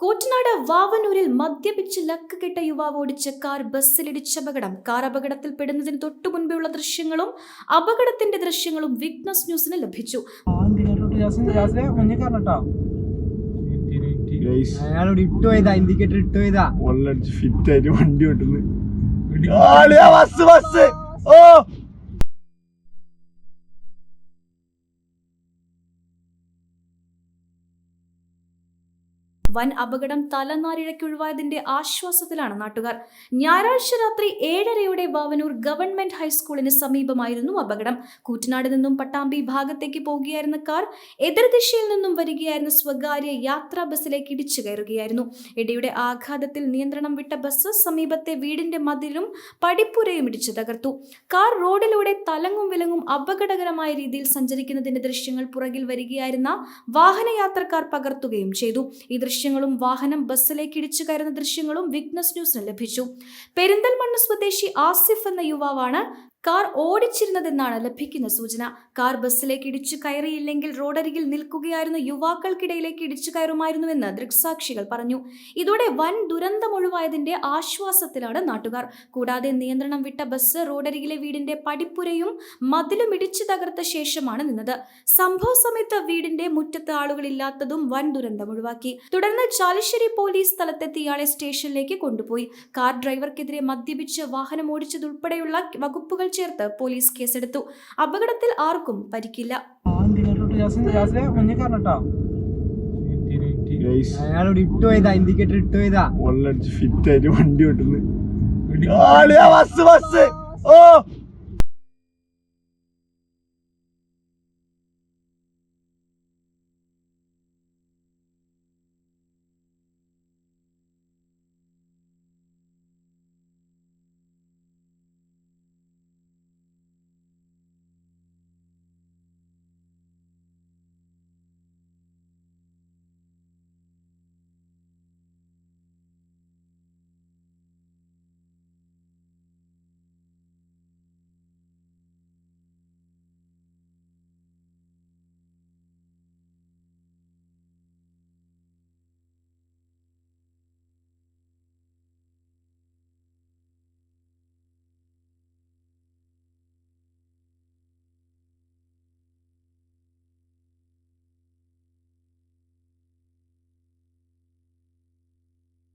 കൂറ്റനാട് വാവനൂരിൽ മദ്യപിച്ച് ലക്ക് കെട്ട യുവാവ് ഓടിച്ച കാർ ബസ്സിലിടിച്ച അപകടം. കാർ അപകടത്തിൽ പെടുന്നതിന് തൊട്ടു മുൻപെയുള്ള ദൃശ്യങ്ങളും അപകടത്തിന്റെ ദൃശ്യങ്ങളും വിഗ്നസ് ന്യൂസിന് ലഭിച്ചു. ഫിറ്റ് ആയിട്ട് വണ്ടി ഓട്ടുന്നു. Bus bus. ഓ വൻ അപകടം തലനാരിഴയ്ക്ക് ഒഴിവായതിന്റെ ആശ്വാസത്തിലാണ് നാട്ടുകാർ. ഞായറാഴ്ച രാത്രി ഏഴരയോടെ വാവനൂർ ഗവൺമെന്റ് ഹൈസ്കൂളിന് സമീപമായിരുന്നു അപകടം. കൂറ്റനാട് നിന്നും പട്ടാമ്പി ഭാഗത്തേക്ക് പോകുകയായിരുന്ന കാർ എതിർദിശയിൽ നിന്നും വരികയായിരുന്ന സ്വകാര്യ യാത്രാ ബസ്സിലേക്ക് ഇടിച്ചു കയറുകയായിരുന്നു. ഇടിയുടെ ആഘാതത്തിൽ നിയന്ത്രണം വിട്ട ബസ് സമീപത്തെ വീടിന്റെ മതിലും പടിപ്പുരയും ഇടിച്ചു തകർത്തു. കാർ റോഡിലൂടെ തലങ്ങും വിലങ്ങും അപകടകരമായ രീതിയിൽ സഞ്ചരിക്കുന്നതിന്റെ ദൃശ്യങ്ങൾ പുറകിൽ വരികയായിരുന്ന വാഹനയാത്രക്കാർ പകർത്തുകയും ചെയ്തു. ഈ ദൃശ്യങ്ങളും വാഹനം ബസ്സിലേക്ക് ഇടിച്ചു കയറുന്ന ദൃശ്യങ്ങളും വിഗ്നസ് ന്യൂസിന് ലഭിച്ചു. പെരിന്തൽമണ്ണ സ്വദേശി ആസിഫ് എന്ന യുവാവാണ് കാർ ഓടിച്ചിരുന്നതെന്നാണ് ലഭിക്കുന്ന സൂചന. കാർ ബസ്സിലേക്ക് ഇടിച്ചു കയറിയില്ലെങ്കിൽ റോഡരികിൽ നിൽക്കുകയായിരുന്ന യുവാക്കൾക്കിടയിലേക്ക് ഇടിച്ചു കയറുമായിരുന്നുവെന്ന് ദൃക്സാക്ഷികൾ പറഞ്ഞു. ഇതോടെ വൻ ദുരന്തം ഒഴിവായതിന്റെ ആശ്വാസത്തിലാണ് നാട്ടുകാർ. കൂടാതെ നിയന്ത്രണം വിട്ട ബസ് റോഡരികിലെ വീടിന്റെ പടിപ്പുരയും മതിലും ഇടിച്ചു തകർത്ത ശേഷമാണ് നിന്നത്. സംഭവ സമയത്ത് വീടിന്റെ മുറ്റത്ത് ആളുകളില്ലാത്തതും വൻ ദുരന്തം ഒഴിവാക്കി. തുടർന്ന് ചാലിശ്ശേരി പോലീസ് സ്ഥലത്തെത്തി ഇയാളെ സ്റ്റേഷനിലേക്ക് കൊണ്ടുപോയി. കാർ ഡ്രൈവർക്കെതിരെ മദ്യപിച്ച് വാഹനം ഓടിച്ചതുൾപ്പെടെയുള്ള വകുപ്പുകൾ ചേർത്ത് പോലീസ് കേസെടുത്തു. അപകടത്തിൽ ആർക്കും പരിക്കില്ല. മുന്നിക്കാരനട്ടോ ഗൈസ് അയാളോട് ഇട്ടു പോയതാ ഇൻഡിക്കേറ്റർ ഇട്ടു പോയതാ. വള്ളടിച്ച് ഫിറ്റ് ആയിട്ട് വണ്ടി ഓട്ടുന്നു. ബസ് ബസ് ഓ.